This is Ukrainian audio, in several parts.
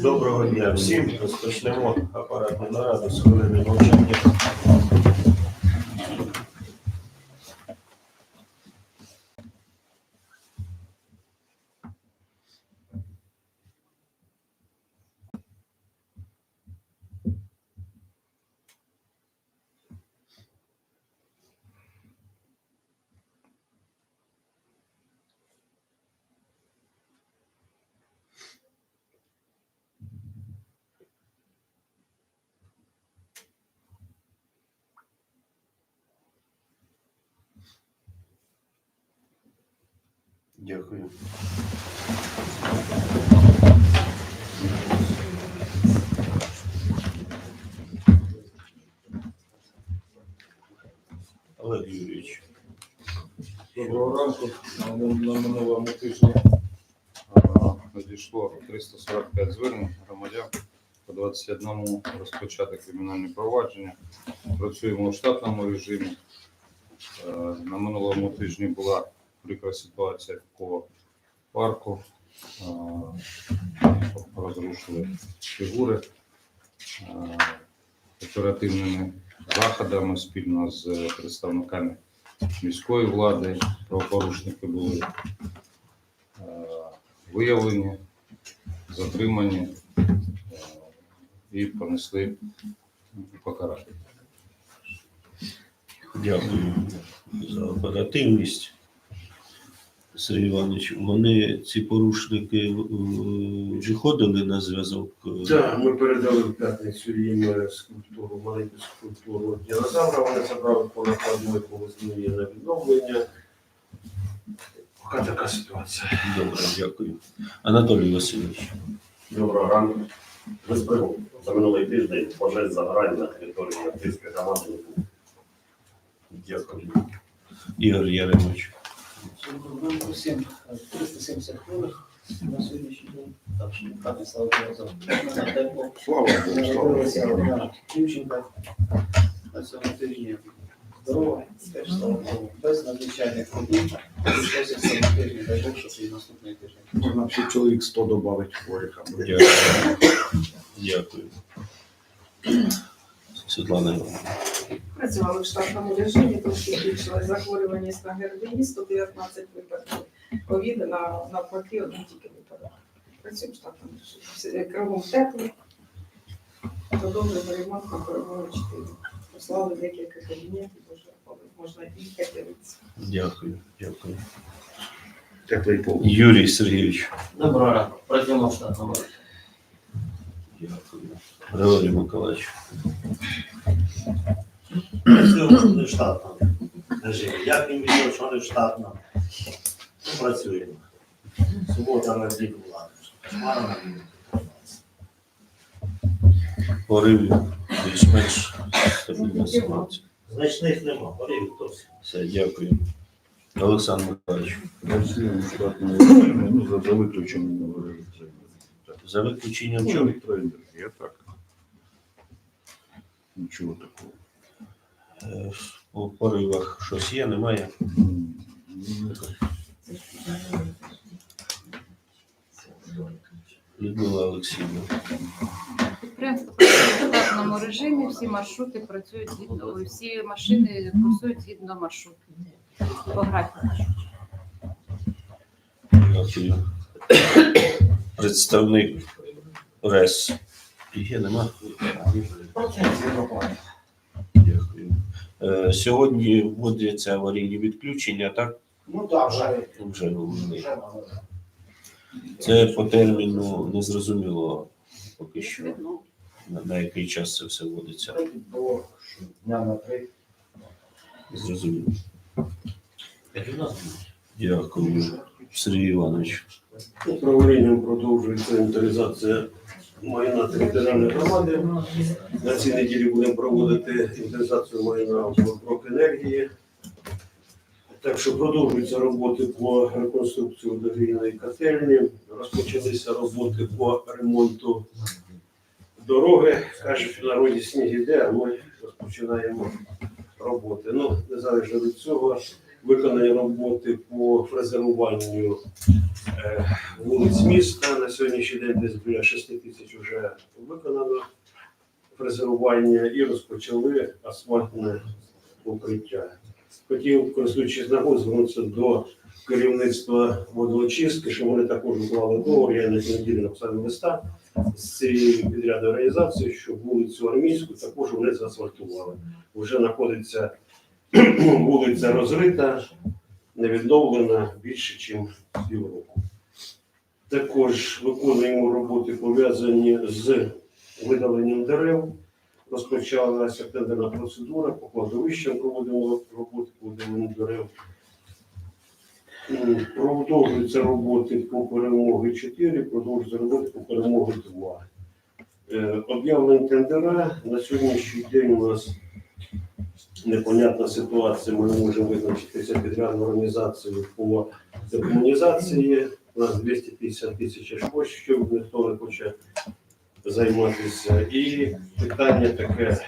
Доброго дня всім. Розпочнемо апаратну нараду з хвилини мовчання. Дякую. Олег Юрійович. Доброго ранку. На минулому тижні а, надійшло 345 звернень громадян по 21 розпочати кримінальні провадження. Працюємо у штатному режимі. Е, На минулому тижні була прикра ситуація по парку. Розрушили фігури оперативними заходами спільно з представниками міської влади правопорушники були виявлені, затримані і понесли покарання. Дякую за оперативність. Сергій Іванович, вони, ці порушники, виходили на зв'язок? е, Так, ми передали в п'ятницю їм е, скульптуру, маленьку скульптуру динозавра. Вони забрали по накладу, ми повезли на відновлення. Поки така ситуація. Добре, дякую. Анатолій Васильович. Доброго ранку. Без пригод. За минулий тиждень пожеж загорань на території Артистської громади. Дякую. Ігор Яремович. Сьогодні всім 370 хворих на сьогоднішній день. Так що так і слава Богу. Слава Народилася одна дівчинка на цьому тижні. Здорова, теж слава Богу. Без надзвичайних подій. Прийшлося цьому тижні, дай Бог, щоб і наступний тиждень. Можна ще чоловік 100 додати хворих. Дякую. Дякую. Світлана Івановна. Працювали в штатному режимі, трошки збільшилась захворюваність на ГРВІ, 119 випадків. Ковід на навпаки один тільки випадок. Працюємо в штатному режимі. Всі- Кругом тепло. Продовжуємо ремонт на перемогу 4. Послали декілька кабінетів, коли можна їхати дивитися. Дякую, дякую. Теплий пол. Юрій Сергійович. Доброго ранку. Працюємо в штатному режимі. Дякую. Григорій Миколаївич. Працюємо не штатно. Режимі. Як він відео, що не штатно? Ну, Працюємо. Субота на дві була. Поривів більш-менш стабільна ситуація. Значних нема. Горів хтось. Все, дякую. Олександр Миколаївич. Працюємо у ну, за, за виключенням. За виключенням Ну, чого? електроенергія, так. Нічого такого. Е, По поривах щось є, немає. Людмила Олексійовна. В штатному режимі, всі маршрути працюють згідно, всі машини курсують згідно маршруту. По графіку. Дякую. Представник РЕС. Є, нема? Дякую. Е, Сьогодні вводяться аварійні відключення, так? Ну так, вже. Вже ввели. Це по терміну незрозуміло поки що. На, на який час це все вводиться. До дня на три. Зрозуміло. У нас Дякую. Сергій Іванович. Управлінням продовжується інвентаризація майна територіальної громади. На цій неділі будемо проводити інвентаризацію майна енергії. Так що продовжуються роботи по реконструкції водогрійної котельні. Розпочалися роботи по ремонту дороги. Кажуть, в народі сніг іде, а ми розпочинаємо роботи. Ну, незалежно від цього, виконані роботи по фрезеруванню вулиць міста. На сьогоднішній день десь біля 6 тисяч вже виконано фрезерування і розпочали асфальтне покриття. Хотів, користуючись нагодою, звернутися до керівництва водоочистки, що вони також уклали договор. Я на цій неділі написав листа з цією підрядною організацією, що вулицю Армійську також вони заасфальтували. Вже знаходиться вулиця розрита, не відновлена більше, ніж півроку. Також виконуємо роботи пов'язані з видаленням дерев. Розпочалася тендерна процедура, по кладовищам проводимо роботи по видаленню дерев. Продовжуються роботи по перемоги 4, продовжуються роботи по перемоги 2. Е, Об'явлені тендера. На сьогоднішній день у нас непонятна ситуація. Ми не можемо визначитися підрядну організацію по декомунізації. У нас 250 тисяч коштів, ніхто не хоче займатися. І питання таке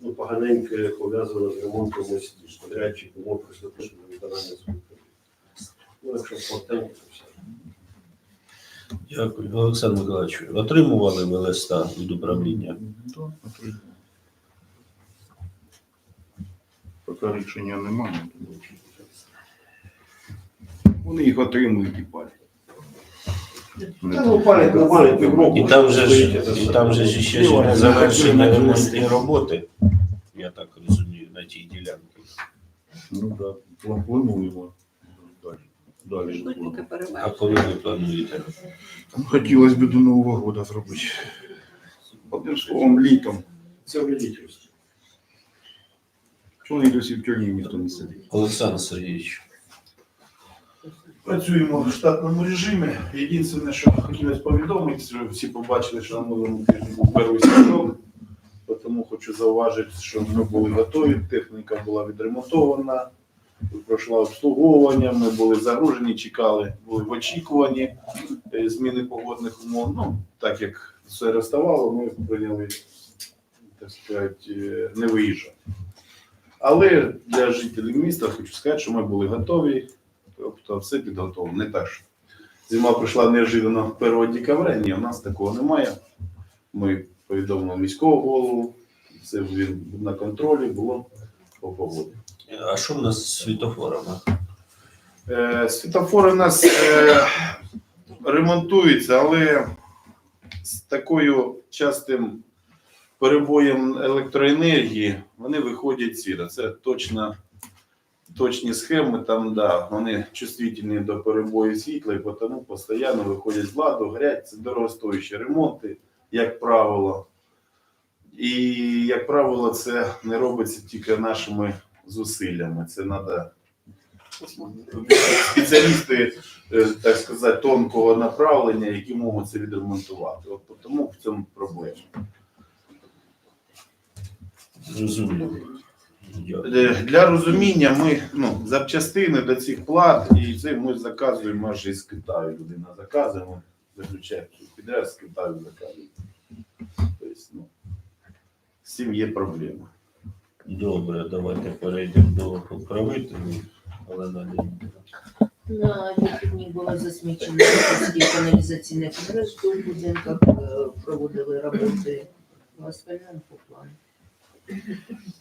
ну, поганеньке пов'язане з ремонтом мостів. Подрядчик умов приступити до виконання своїх. Ну, якщо коротенько, то все. Дякую. Олександр Миколаївич, отримували ви листа від управління? Так, отримали. Поки рішення немає. Вони їх отримують і палять. Та ну палять нормально, півроку. І там же ж, і там же ж ще ж не завершені ремонтні роботи, я так розумію, на тій ділянці. Ну так, плануємо далі. Далі. Поки А коли ви плануєте? Хотілося б до Нового року зробити. Одним словом, літом. Це вредительство. Чому досі в тюрмі ніхто не сидить? Олександр Сергійович, Працюємо в штатному режимі. Єдине, що хотілося повідомити, що всі побачили, що на минулому тижні був перший сезон. Тому хочу зауважити, що ми були готові, техніка була відремонтована, пройшла обслуговування, ми були загружені, чекали, були в очікуванні е, зміни погодних умов. Ну, так як все розставало, ми прийняли, так сказати, е, не виїжджати. Але для жителів міста хочу сказати, що ми були готові. Тобто все підготовлено. Не так, що зима прийшла неожиданно 1 декабря. Ні, у нас такого немає. Ми повідомили міського голову, все він на контролі, було по погоді. а що в нас з світофорами? Е, світофори у нас е, ремонтуються, але з такою частим перебоєм електроенергії вони виходять сіро. Це точно, точні схеми, там, да, вони чувствительні до перебою світла, і тому постійно виходять з ладу, горять. Це дорогостоючі ремонти, як правило. І, як правило, це не робиться тільки нашими зусиллями. Це треба спеціалісти, е, так сказати, тонкого направлення, які можуть це відремонтувати. От тому в цьому проблема. Зрозуміло. Е, Для розуміння ми ну, запчастини до цих плат, і це ми заказуємо аж із Китаю. Людина заказує, ми заключаємо підряд з Китаю заказуємо. Тобто, ну, з цим є проблема. Добре, давайте перейдемо до управителів. Олена Леонідовна. На вікні було засмічено каналізаційне підрозду в будинках, е, проводили роботи в остальному по плану.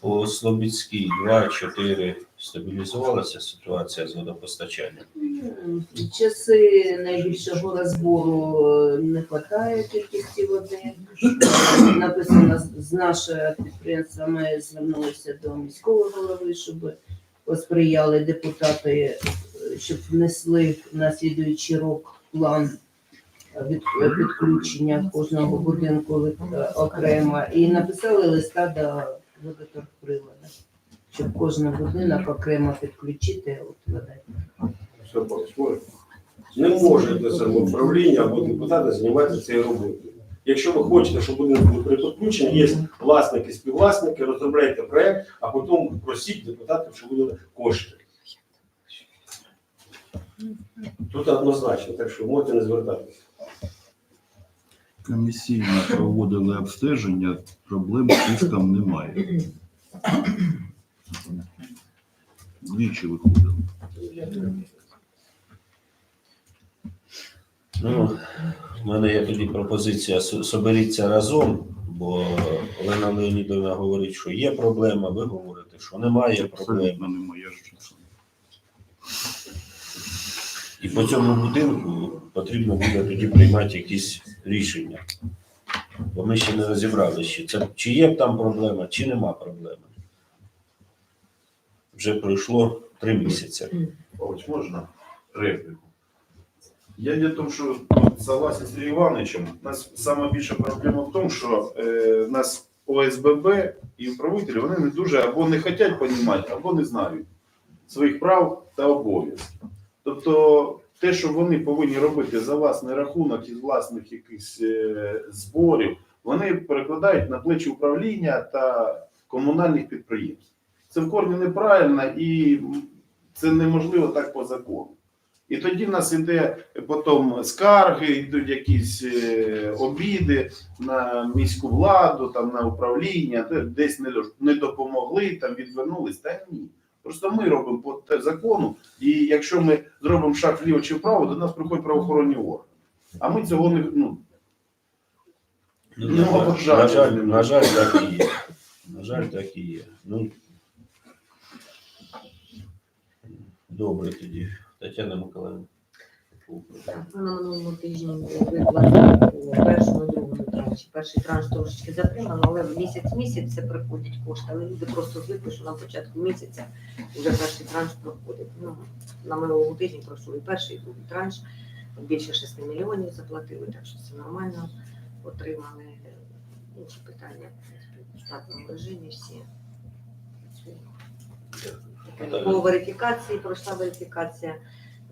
По Слобідській 2-4 стабілізувалася ситуація з водопостачанням. Часи найбільшого розбору е, не вистачає кількості води. Написано з- нашого підприємства, ми звернулися до міського голови, щоб посприяли депутати, е, щоб внесли на слідуючий рік план від е, підключення кожного будинку окремо і написали листа до водоторгприводу, щоб кожен будинок окремо підключити от вода. Все по-своєму. Не може те самоуправління або депутати займатися цією роботою. Якщо ви хочете, щоб будинок був при є власники, співвласники, розробляйте проект, а потім просіть депутатів, щоб видали кошти. Тут однозначно, так що можете не звертатися. Комісійно проводили обстеження, проблем з тиском немає. Двічі виходили. Ну, в мене є тоді пропозиція соберіться разом, бо Олена Леонідовна говорить, що є проблема, ви говорите, що немає проблеми. Абсолютно немає. Я ж. І по цьому будинку потрібно буде тоді приймати якісь рішення. Бо ми ще не розібрали, чи, це, чи є там проблема, чи нема проблеми. Вже пройшло три місяці. Ось можна репліку. Я в тому, що согласен з Сергієм Івановичем. У нас саме більша проблема в тому, що е, нас ОСББ і управителі вони не дуже або не хочуть розуміти, або не знають своїх прав та обов'язків. Тобто те, що вони повинні робити за власний рахунок із власних якихось е, зборів, вони перекладають на плечі управління та комунальних підприємств. Це в корні неправильно і це неможливо так по закону. І тоді в нас іде потім скарги, йдуть якісь е, обіди на міську владу, там на управління, десь не, не допомогли, там відвернулись. Та ні. Просто ми робимо по те- закону, і якщо ми зробимо шаг вліво чи вправо, до нас приходять правоохоронні органи. А ми цього не ну, Ну, Нема на, бажання. на жаль, на жаль, так і є. На жаль, так і є. Ну, добре тоді. Тетяна Миколаївна. Так, ми на минулому тижні виплати по першому, другому транші. Перший транш трошечки затримано, але в місяць місяць це приходять кошти. Але люди просто звикли, що на початку місяця вже перший транш проходить. Ну, на минулому тижні пройшов і перший, і другий транш. Більше 6 мільйонів заплатили, так що все нормально. Отримали інші питання в штатному режимі всі. По верифікації пройшла верифікація.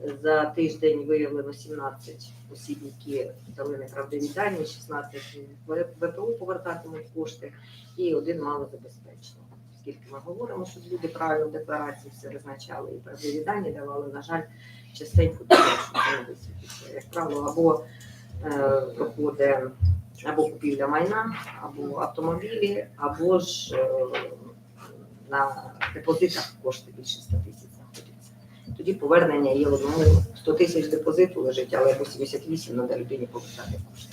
За тиждень виявлено 17 осіб, які дали неправдиві дані, 16 в ВПУ повертатимуть кошти і один малозабезпечений. Оскільки ми говоримо, що люди правильно декларації все визначали і правдиві дані давали, на жаль, частенько не висвітлюється. Як правило, або е, проходить або купівля майна, або автомобілі, або ж е, на депозитах кошти більше 100 тисяч. Тоді повернення є в одному 100 тисяч депозиту лежить, але по 78 треба людині повертати кошти.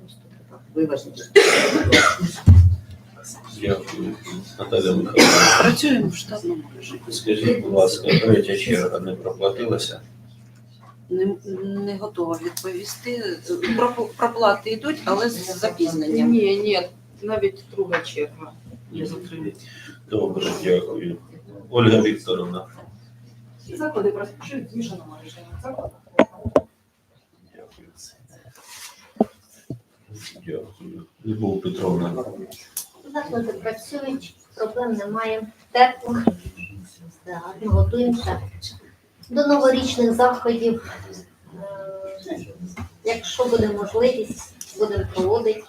Просто так виважити. Дякую. Наталя Михайловна. Працюємо в штатному режимі. Скажіть, будь ласка, третя черга не проплатилася? Не, не готова відповісти. Пропл- Проплати йдуть, але з запізненням. Ні, ні, навіть друга черга. Добре, дякую. Ольга Вікторовна. Заклади працюють в змішаному режимі. Заклади. Дякую. Любов Петровна. Заклади працюють, проблем немає. Тепло. Так, ми готуємося до новорічних заходів. Е, Якщо буде можливість, будемо проводити.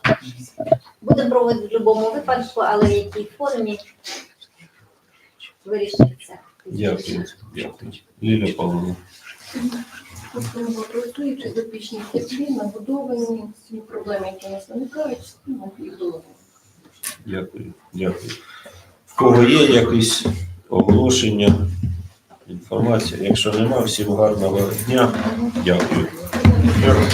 Будемо проводити в будь-якому випадку, але в якій формі вирішиться. Дякую. Дякую. Ліля Павловна. Проєктують підопічні теплі, набудовані, всі проблеми, які нас виникають, їх долаємо. Дякую. Дякую. В кого є якісь оголошення, інформація? Якщо нема, всім гарного дня. Дякую. Раз.